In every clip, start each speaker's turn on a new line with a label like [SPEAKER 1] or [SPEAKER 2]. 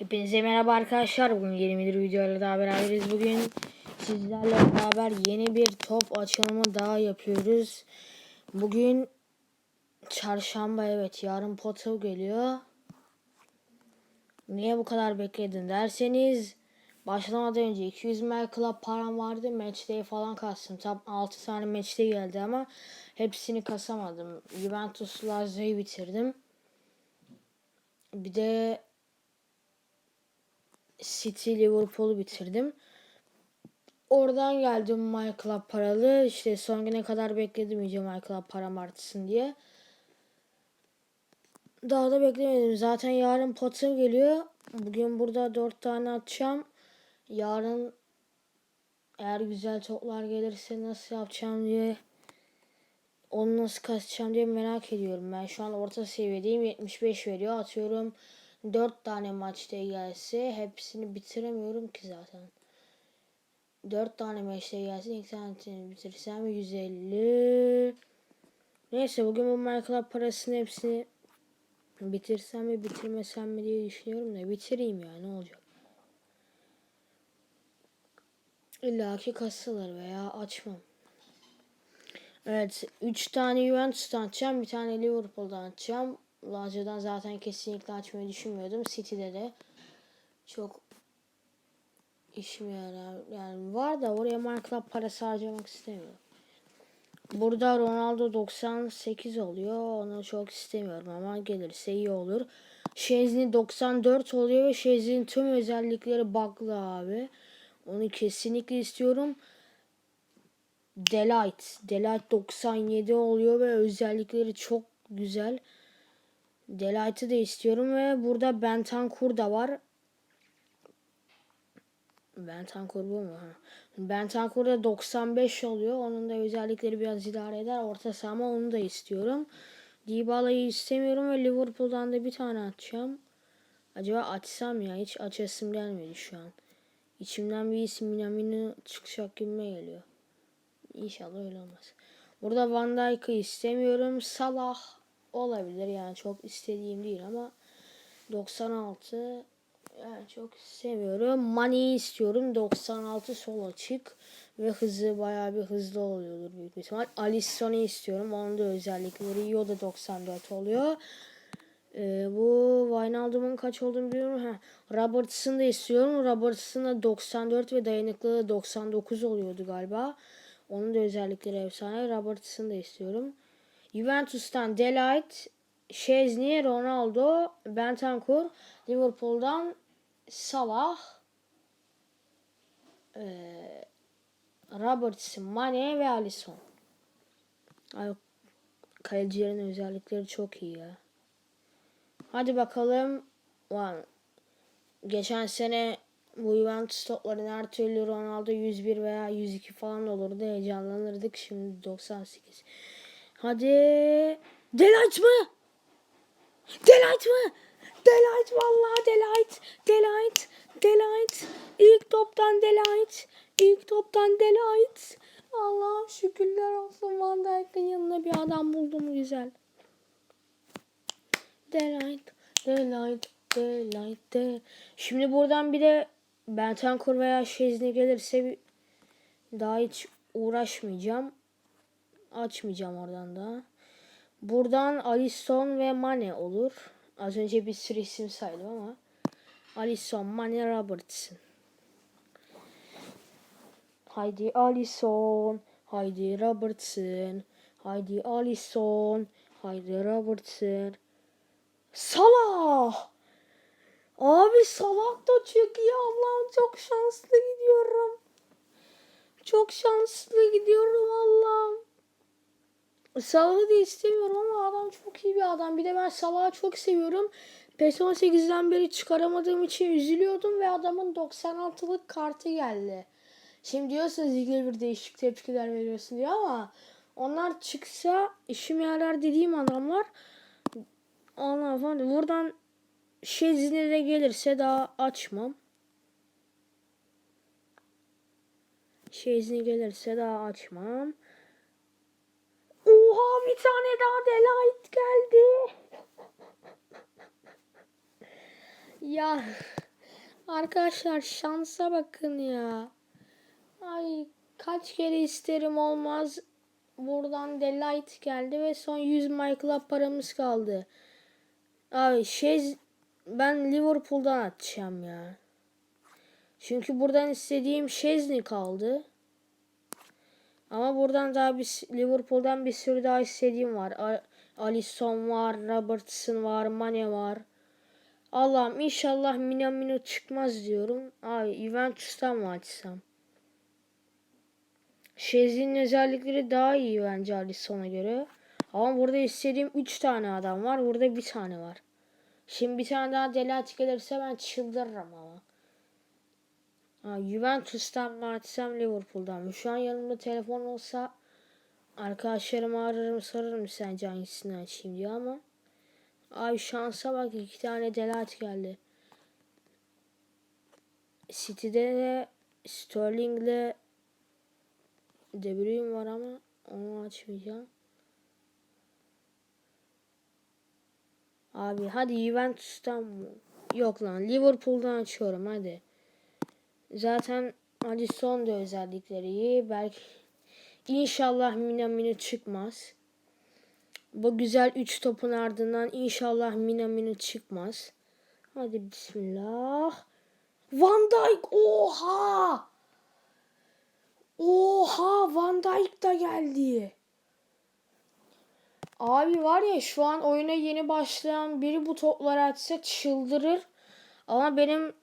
[SPEAKER 1] Hepinize merhaba arkadaşlar. Bugün yeni bir videoyla daha beraberiz. Bugün sizlerle beraber yeni bir top açılımı daha yapıyoruz. Bugün çarşamba evet yarın Potter geliyor. Niye bu kadar bekledin derseniz başlamadan önce 200 ml club param vardı. Matchday falan kastım. Tam 6 tane matchday geldi ama hepsini kasamadım. Juventus Lazio'yu bitirdim. Bir de City Liverpool'u bitirdim. Oradan geldim My Club paralı. İşte son güne kadar bekledim iyice My Club param artsın diye. Daha da beklemedim. Zaten yarın Potter geliyor. Bugün burada 4 tane atacağım. Yarın eğer güzel toplar gelirse nasıl yapacağım diye onu nasıl kasacağım diye merak ediyorum. Ben şu an orta seviyedeyim. 75 veriyor. Atıyorum 4 tane maçta gelse hepsini bitiremiyorum ki zaten. 4 tane maçta gelsin ilk tanesini bitirsem 150. Neyse bugün bu Minecraft parasını hepsini bitirsem mi bitirmesem mi diye düşünüyorum da bitireyim ya ne olacak. İlla ki kasılır veya açmam. Evet 3 tane Juventus'tan açacağım. Bir tane Liverpool'dan açacağım. Lazio'dan zaten kesinlikle açmayı düşünmüyordum. City'de de çok işime yarar. Yani var da oraya Minecraft parası harcamak istemiyorum. Burada Ronaldo 98 oluyor. Onu çok istemiyorum ama gelirse iyi olur. Şezli 94 oluyor ve Şezli'nin tüm özellikleri bug'lı abi. Onu kesinlikle istiyorum. Delight. Delight 97 oluyor ve özellikleri çok güzel. Delight'ı da istiyorum ve burada Bentancur da var. Bentancur bu mu? Bentancur da 95 oluyor. Onun da özellikleri biraz idare eder. Orta sahama onu da istiyorum. Dybala'yı istemiyorum ve Liverpool'dan da bir tane atacağım. Acaba açsam ya hiç açasım gelmedi şu an. İçimden bir isim Minamino çıkacak gibime geliyor. İnşallah öyle olmaz. Burada Van Dijk'ı istemiyorum. Salah olabilir yani çok istediğim değil ama 96 yani çok sevmiyorum. Mane'yi istiyorum. 96 sol açık ve hızı bayağı bir hızlı oluyordur büyük bir ihtimal. Alisson'u istiyorum. Onun da özellikleri iyi. O da 94 oluyor. Ee, bu Wijnaldum'un kaç olduğunu biliyorum. Ha, Robertson'ı da istiyorum. Robertson da 94 ve dayanıklılığı 99 oluyordu galiba. Onun da özellikleri efsane. Robertson'ı da istiyorum. Juventus'tan Delight, Şezni, Ronaldo, Bentancur, Liverpool'dan Salah, e, Robertson, Mane ve Alisson. Ay, kalecilerin özellikleri çok iyi ya. Hadi bakalım. Lan, geçen sene bu Juventus topların her türlü Ronaldo 101 veya 102 falan olurdu. Heyecanlanırdık. Şimdi 98. Hadi. Delight mı? Delight mı? Delight vallahi Delight. Delight. Delight. İlk toptan Delight. İlk toptan Delight. Allah şükürler olsun Van Dijk'ın yanına bir adam buldum güzel. Delight. Delight. Delight. De. Şimdi buradan bir de Bentancur veya Şezni gelirse daha hiç uğraşmayacağım açmayacağım oradan da. Buradan Alisson ve Mane olur. Az önce bir sürü isim saydım ama. Alisson, Mane, Robertson. Haydi Alisson, haydi Robertson, haydi Alisson, haydi Robertson. Salah! Abi Salah da çok iyi. Allah'ım çok şanslı gidiyorum. Çok şanslı gidiyorum Allah'ım. Salah'ı da istemiyorum ama adam çok iyi bir adam. Bir de ben Salah'ı çok seviyorum. PES 18'den beri çıkaramadığım için üzülüyordum ve adamın 96'lık kartı geldi. Şimdi diyorsunuz ilgili bir değişik tepkiler veriyorsun diye ama onlar çıksa işime yarar dediğim adamlar Allah falan buradan Şezine de gelirse daha açmam. Şezine gelirse daha açmam. Bir tane daha Delight geldi. ya Arkadaşlar şansa bakın ya. Ay kaç kere isterim olmaz. Buradan Delight geldi ve son 100 Michael'a paramız kaldı. Abi şey ben Liverpool'dan atacağım ya. Çünkü buradan istediğim Şezni kaldı. Ama buradan daha bir Liverpool'dan bir sürü daha istediğim var. Alisson var, Robertson var, Mane var. Allah'ım inşallah Minamino çıkmaz diyorum. Ay Juventus'tan mı açsam? Şezli'nin özellikleri daha iyi bence Alisson'a göre. Ama burada istediğim 3 tane adam var. Burada bir tane var. Şimdi bir tane daha Delight gelirse ben çıldırırım ama. Ha, Juventus'tan mı Liverpool'dan? Şu an yanımda telefon olsa arkadaşlarımı ararım sorarım sence hangisini açayım diye ama Abi şansa bak iki tane Delight geldi. City'de de Sterling'le De Bruyne var ama onu açmayacağım. Abi hadi Juventus'tan mı? Yok lan Liverpool'dan açıyorum hadi. Zaten Alisson da özellikleri iyi. Belki inşallah Minamino çıkmaz. Bu güzel 3 topun ardından inşallah Minamino çıkmaz. Hadi bismillah. Van Dijk oha! Oha Van Dijk da geldi. Abi var ya şu an oyuna yeni başlayan biri bu topları atsa çıldırır. Ama benim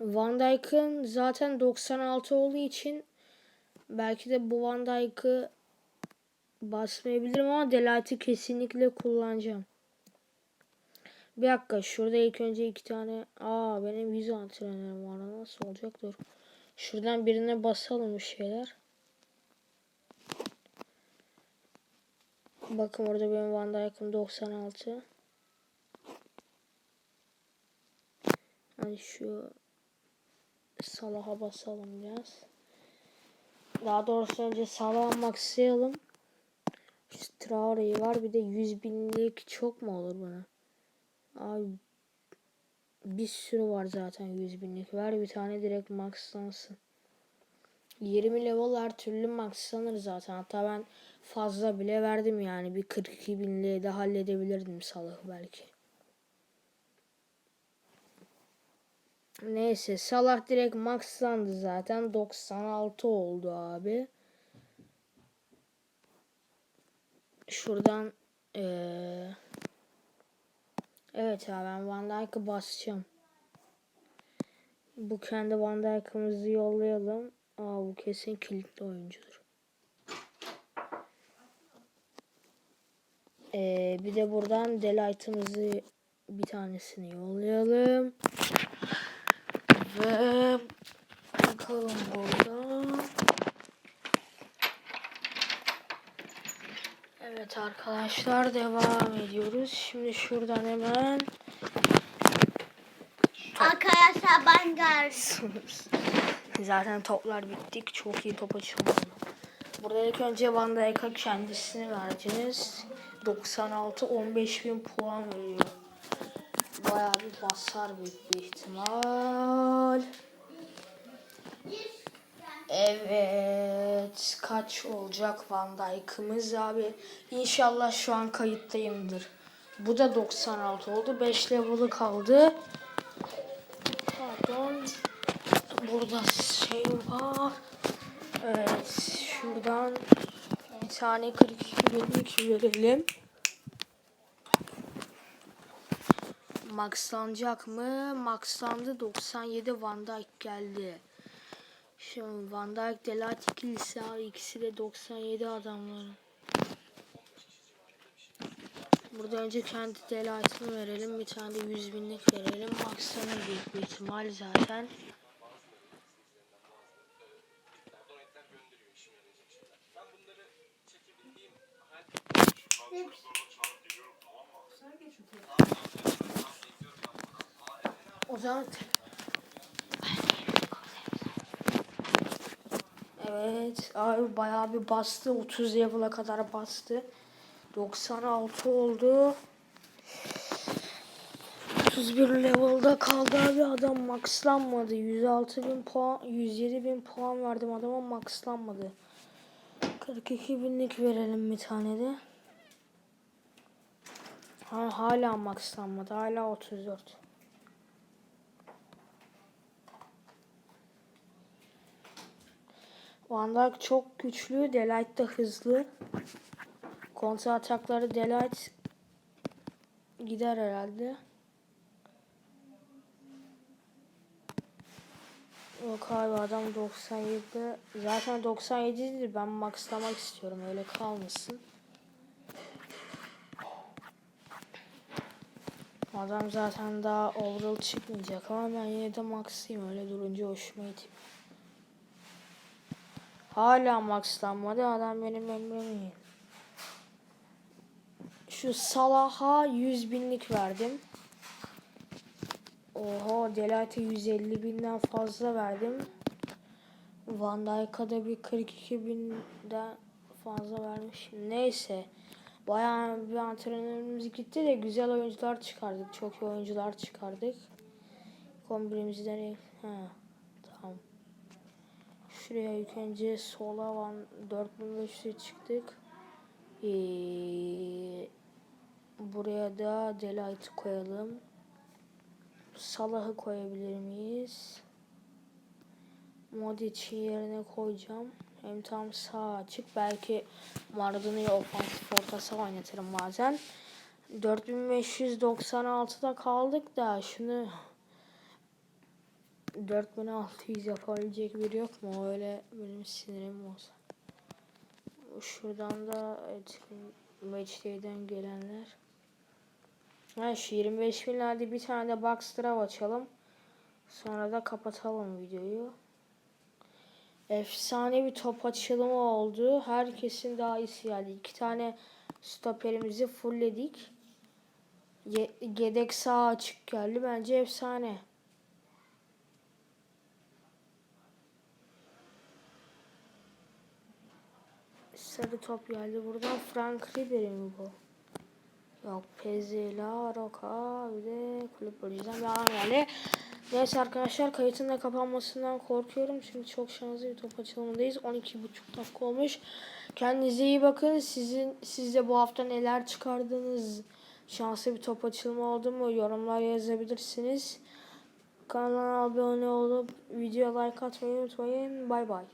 [SPEAKER 1] Van Dijk'ın zaten 96 olduğu için belki de bu Van Dijk'ı basmayabilirim ama Delight'ı kesinlikle kullanacağım. Bir dakika şurada ilk önce iki tane aa benim yüz antrenörüm var nasıl olacak dur. Şuradan birine basalım bir şeyler. Bakın orada benim Van Dijk'ım 96. Hani şu Salah'a basalım biraz. Daha doğrusu önce Salah'a maxlayalım. Şu Traore'yi var bir de 100 binlik çok mu olur bana? Abi bir sürü var zaten 100 binlik. Ver bir tane direkt maxlansın. 20 level her türlü maxlanır zaten. Hatta ben fazla bile verdim yani. Bir 42 binliğe de halledebilirdim Salah belki. Neyse Salah direkt maxlandı zaten. 96 oldu abi. Şuradan ee, Evet ya ben Van Dijk'ı basacağım. Bu kendi Van Dijk'ımızı yollayalım. Aa bu kesin kilitli oyuncudur. Ee, bir de buradan Delight'ımızı bir tanesini yollayalım. Ve bakalım burada. Evet arkadaşlar devam ediyoruz. Şimdi şuradan hemen
[SPEAKER 2] Arkadaşlar ben geldim.
[SPEAKER 1] Zaten toplar bittik. Çok iyi top açıldı. Burada ilk önce Van Dijk'a kendisini vereceğiz. 96 15 bin puan veriyor. Bayağı bir basar büyük bir ihtimal. Evet. Kaç olacak Van Dijk'ımız abi? İnşallah şu an kayıttayımdır. Bu da 96 oldu. 5 level'ı kaldı. Pardon. Burada şey var. Evet. Şuradan bir tane 42 binlik verelim. Maxlanacak mı? Maxlandı. 97 Van Dijk geldi. Şimdi Van Dijk, Delight ikilisi abi. ikisi de 97 adamların. Burada önce kendi Delight'ını verelim. Bir tane de 100 binlik verelim. Maxlanır büyük bir ihtimal zaten. Zaman Evet abi bayağı bir bastı. 30 level'a kadar bastı. 96 oldu. 31 level'da kaldı abi adam maxlanmadı. 106 bin puan, 107 bin puan verdim adama maxlanmadı. 42 binlik verelim bir tane de. Ha, hala maxlanmadı. Hala 34. Van Dijk çok güçlü. Delight de hızlı. Kontra atakları Delight gider herhalde. Yok abi adam 97'de zaten 97'dir ben maxlamak istiyorum öyle kalmasın. Adam zaten daha overall çıkmayacak ama ben yine de maxlayayım öyle durunca hoşuma gidiyor. Hala maxlanmadı adam benim emrimi Şu Salah'a 100 binlik verdim. Oha Delight'e 150 binden fazla verdim. Van Dijk'a da bir 42 binden fazla vermişim. Neyse. Bayağı bir antrenörümüz gitti de güzel oyuncular çıkardık. Çok iyi oyuncular çıkardık. Kombirimizden ha tamam. Şuraya ilk önce sola van 4500'e çıktık. Ee, buraya da Delight'ı koyalım. Salah'ı koyabilir miyiz? Modric'i yerine koyacağım. Hem tam sağ açık. Belki Maradona'yı ofansif orta saha oynatırım bazen. 4596'da kaldık da şunu 4600 yapabilecek biri yok mu? Öyle benim sinirim olsa. Şuradan da Matchday'den gelenler. Ha şu 25 binlerde bir tane de box draw açalım. Sonra da kapatalım videoyu. Efsane bir top açılımı oldu. Herkesin daha iyisi geldi. İki tane stoperimizi fullledik. Ye yedek sağ açık geldi. Bence efsane. Sarı top geldi buradan. Frank Ribery mi bu? Yok Pezela, Roka bir de kulüp bir adam geldi. Neyse arkadaşlar kayıtın da kapanmasından korkuyorum. Çünkü çok şanslı bir top açılımındayız. 12,5 dakika olmuş. Kendinize iyi bakın. Sizin siz de bu hafta neler çıkardınız? Şanslı bir top açılımı oldu mu? Yorumlar yazabilirsiniz. Kanala abone olup video like atmayı unutmayın. Bay bay.